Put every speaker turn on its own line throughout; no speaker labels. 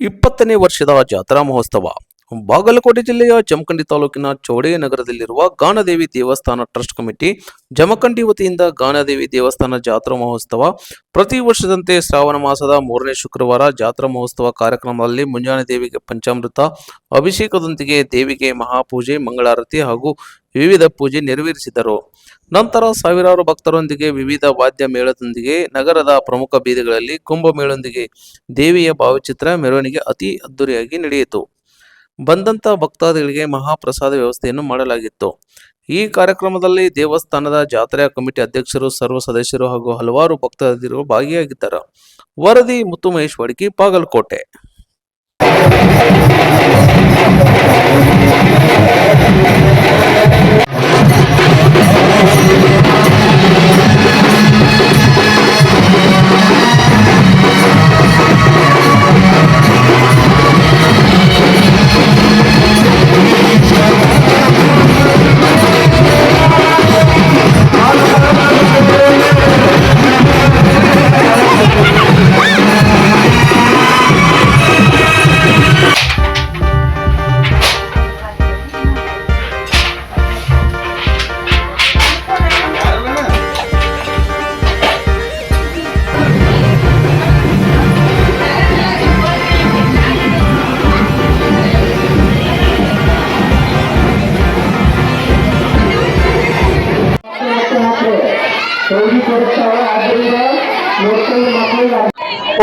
ಇಪ್ಪತ್ತನೇ ವರ್ಷದ ಜಾತ್ರಾ ಮಹೋತ್ಸವ. ಬಾಗಲಕೋಟೆ ಜಿಲ್ಲೆಯ ಜಮಖಂಡಿ ತಾಲೂಕಿನ ಚೌಡೆ ನಗರದಲ್ಲಿರುವ ಗಾನದೇವಿ ದೇವಸ್ಥಾನ ಟ್ರಸ್ಟ್ ಕಮಿಟಿ, ಜಮಖಂಡಿ ವತಿಯಿಂದ ಗಾನದೇವಿ ದೇವಸ್ಥಾನ ಜಾತ್ರಾ ಮಹೋತ್ಸವ, ಪ್ರತಿ ವರ್ಷದಂತೆ ಶ್ರಾವಣ ಮಾಸದ ಮೂರನೇ ಶುಕ್ರವಾರ ಜಾತ್ರಾ ಮಹೋತ್ಸವ ಕಾರ್ಯಕ್ರಮದಲ್ಲಿ ಮುಂಜಾನೆ ದೇವಿಗೆ ಪಂಚಾಮೃತ, ಅಭಿಷೇಕದೊಂದಿಗೆ ದೇವಿಗೆ ಮಹಾಪೂಜೆ, ಮಂಗಳಾರತಿ ಹಾಗೂ ವಿವಿಧ ಪೂಜೆ ನೆರವೇರಿಸಿದರು. ನಂತರ ಸಾವಿರಾರು ಭಕ್ತರೊಂದಿಗೆ ವಿವಿಧ ವಾದ್ಯ ಮೇಳದೊಂದಿಗೆ ನಗರದ ಪ್ರಮುಖ ಬೀದಿಗಳಲ್ಲಿ ಕುಂಭಮೇಳೊಂದಿಗೆ ದೇವಿಯ ಭಾವಚಿತ್ರ ಮೆರವಣಿಗೆ ಅತಿ ಅದ್ದೂರಿಯಾಗಿ ನಡೆಯಿತು. ಬಂದಂತ ಭಕ್ತಾದಿಗಳಿಗೆ ಮಹಾಪ್ರಸಾದ ವ್ಯವಸ್ಥೆಯನ್ನು ಮಾಡಲಾಗಿತ್ತು. ಈ ಕಾರ್ಯಕ್ರಮದಲ್ಲಿ ದೇವಸ್ಥಾನದ ಜಾತ್ರೆಯ ಕಮಿಟಿ ಅಧ್ಯಕ್ಷರು, ಸರ್ವ ಸದಸ್ಯರು ಹಾಗೂ ಹಲವಾರು ಭಕ್ತಾದಿಗಳು ಭಾಗಿಯಾಗಿದ್ದಾರೆ. ವರದಿ ಮುತ್ತು ಮಹೇಶ್ ವಾಡಿಕೆ ಬಾಗಲಕೋಟೆ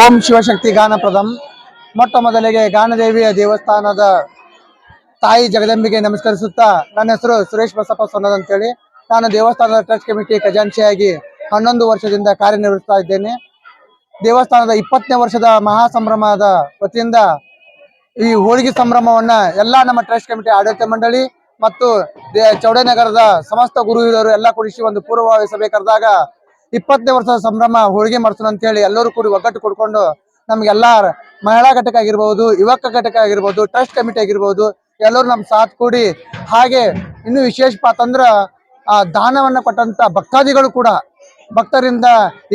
ಓಂ ಶಿವಶಕ್ತಿ ಗಾನಪ್ರದಂ. ಮೊಟ್ಟ ಮೊದಲಿಗೆ ಗಾನದೇವಿಯ ದೇವಸ್ಥಾನದ ತಾಯಿ ಜಗದಂಬಿಗೆ ನಮಸ್ಕರಿಸುತ್ತಾ ನನ್ನ ಹೆಸರು ಸುರೇಶ್ ಬಸಪ್ಪ ಸೊನ್ನದ್ ಅಂತೇಳಿ. ನಾನು ದೇವಸ್ಥಾನದ ಟ್ರಸ್ಟ್ ಕಮಿಟಿ ಖಜಾಂಚಿಯಾಗಿ ಹನ್ನೊಂದು ವರ್ಷದಿಂದ ಕಾರ್ಯನಿರ್ವಹಿಸ್ತಾ ಇದ್ದೇನೆ. ದೇವಸ್ಥಾನದ ಇಪ್ಪತ್ತನೇ ವರ್ಷದ ಮಹಾ ಸಂಭ್ರಮದ ವತಿಯಿಂದ ಈ ಹೋಳಿಗೆ ಸಂಭ್ರಮವನ್ನ ಎಲ್ಲಾ ನಮ್ಮ ಟ್ರಸ್ಟ್ ಕಮಿಟಿ ಆಡಳಿತ ಮಂಡಳಿ ಮತ್ತು ಚೌಡೇನಗರದ ಸಮಸ್ತ ಗುರು ಹಿರಿಯರು ಎಲ್ಲ ಕೂಡಿಸಿ ಒಂದು ಪೂರ್ವಭಾವಿ ಸಭೆ ಕರೆದಾಗ ಇಪ್ಪತ್ತನೇ ವರ್ಷದ ಸಂಭ್ರಮ ಹೋಳಿಗೆ ಮಾಡ್ಸೋಣ ಅಂತ ಹೇಳಿ ಎಲ್ಲರೂ ಕೂಡಿ ಒಗ್ಗಟ್ಟು ಕೊಡ್ಕೊಂಡು ನಮ್ಗೆಲ್ಲ ಮಹಿಳಾ ಘಟಕ ಆಗಿರ್ಬೋದು, ಯುವಕ ಘಟಕ ಆಗಿರ್ಬೋದು, ಟ್ರಸ್ಟ್ ಕಮಿಟಿ ಆಗಿರ್ಬೋದು, ಎಲ್ಲರೂ ನಮ್ ಸಾಥ್ ಕೂಡಿ ಹಾಗೆ ಇನ್ನು ವಿಶೇಷ ಅಂತಂದ್ರ ಆ, ದಾನವನ್ನ ಕೊಟ್ಟಂತ ಭಕ್ತಾದಿಗಳು ಕೂಡ ಭಕ್ತರಿಂದ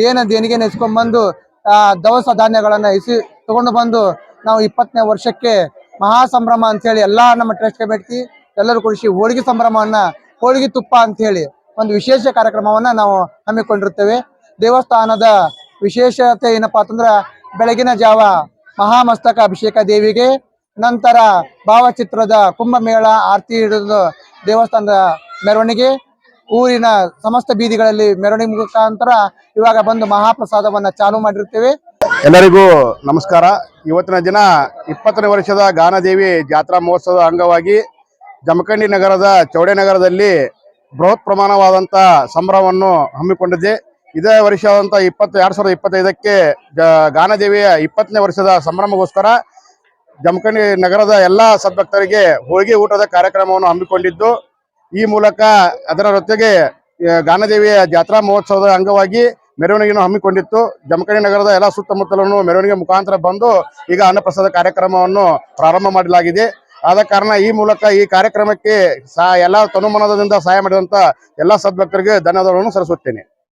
ಏನ ದೇಣಿಗೆ ನೆಸ್ಕೊಂಡ್ಬಂದು ಆ, ದವಸ ಧಾನ್ಯಗಳನ್ನ ಇಸಿ ತಗೊಂಡು ಬಂದು ನಾವು ಇಪ್ಪತ್ತನೇ ವರ್ಷಕ್ಕೆ ಮಹಾ ಸಂಭ್ರಮ ಅಂತ ಹೇಳಿ ಎಲ್ಲಾ ನಮ್ಮ ಟ್ರಸ್ಟ್ ಕಮಿಟಿ ಎಲ್ಲರೂ ಕೂಡಿಸಿ ಹೋಳಿಗೆ ಸಂಭ್ರಮವನ್ನ, ಹೋಳಿಗೆ ತುಪ್ಪ ಅಂತ ಹೇಳಿ ಒಂದು ವಿಶೇಷ ಕಾರ್ಯಕ್ರಮವನ್ನ ನಾವು ಹಮ್ಮಿಕೊಂಡಿರ್ತೇವೆ ದೇವಸ್ಥಾನದ ವಿಶೇಷತೆ ಏನಪ್ಪಾ ಅಂತಂದ್ರ ಬೆಳಗಿನ ಜಾವ ಮಹಾಮಸ್ತಕ ಅಭಿಷೇಕ ದೇವಿಗೆ, ನಂತರ ಭಾವಚಿತ್ರದ ಕುಂಭಮೇಳ, ಆರತಿ ಹಿಡಿದು ದೇವಸ್ಥಾನದ ಮೆರವಣಿಗೆ, ಊರಿನ ಸಮಸ್ತ ಬೀದಿಗಳಲ್ಲಿ ಮೆರವಣಿಗೆ ಮುಖಾಂತರ ಇವಾಗ ಬಂದು ಮಹಾಪ್ರಸಾದವನ್ನ ಚಾಲು ಮಾಡಿರ್ತೇವೆ
ಎಲ್ಲರಿಗೂ ನಮಸ್ಕಾರ. ಇವತ್ತಿನ ದಿನ ಇಪ್ಪತ್ತನೇ ವರ್ಷದ ಗಾನದೇವಿ ಜಾತ್ರಾ ಮಹೋತ್ಸವದ ಅಂಗವಾಗಿ ಜಮಖಂಡಿ ನಗರದ ಚೌಡೆ ನಗರದಲ್ಲಿ ಬೃಹತ್ ಪ್ರಮಾಣವಾದಂಥ ಸಂಭ್ರಮವನ್ನು ಹಮ್ಮಿಕೊಂಡಿದೆ. ಇದೇ ವರ್ಷವಾದಂಥ ಇಪ್ಪತ್ತು, ಎರಡು ಸಾವಿರದ ಇಪ್ಪತ್ತೈದಕ್ಕೆ ಗಾನದೇವಿಯ ಇಪ್ಪತ್ತನೇ ವರ್ಷದ ಸಂಭ್ರಮಗೋಸ್ಕರ ಜಮಖಂಡಿ ನಗರದ ಎಲ್ಲ ಸದ್ಭಕ್ತರಿಗೆ ಹೋಳಿಗೆ ಊಟದ ಕಾರ್ಯಕ್ರಮವನ್ನು ಹಮ್ಮಿಕೊಂಡಿದ್ದು, ಈ ಮೂಲಕ ಅದರ ಜೊತೆಗೆ ಗಾನದೇವಿಯ ಜಾತ್ರಾ ಮಹೋತ್ಸವದ ಅಂಗವಾಗಿ ಮೆರವಣಿಗೆಯನ್ನು ಹಮ್ಮಿಕೊಂಡಿತ್ತು. ಜಮಖಂಡಿ ನಗರದ ಎಲ್ಲ ಸುತ್ತಮುತ್ತಲನ್ನು ಮೆರವಣಿಗೆ ಮುಖಾಂತರ ಬಂದು ಈಗ ಅನ್ನಪ್ರಸಾದ ಕಾರ್ಯಕ್ರಮವನ್ನು ಪ್ರಾರಂಭ ಮಾಡಲಾಗಿದೆ. ಆದ ಕಾರಣ ಈ ಮೂಲಕ ಈ ಕಾರ್ಯಕ್ರಮಕ್ಕೆ ಸಹ ಎಲ್ಲ ತನುಮನದಿಂದ ಸಹಾಯ ಮಾಡಿದಂತ ಎಲ್ಲ ಸದ್ಭಕ್ತರಿಗೆ ಧನ್ಯವಾದಗಳನ್ನು ಸಲ್ಲಿಸುತ್ತೇನೆ.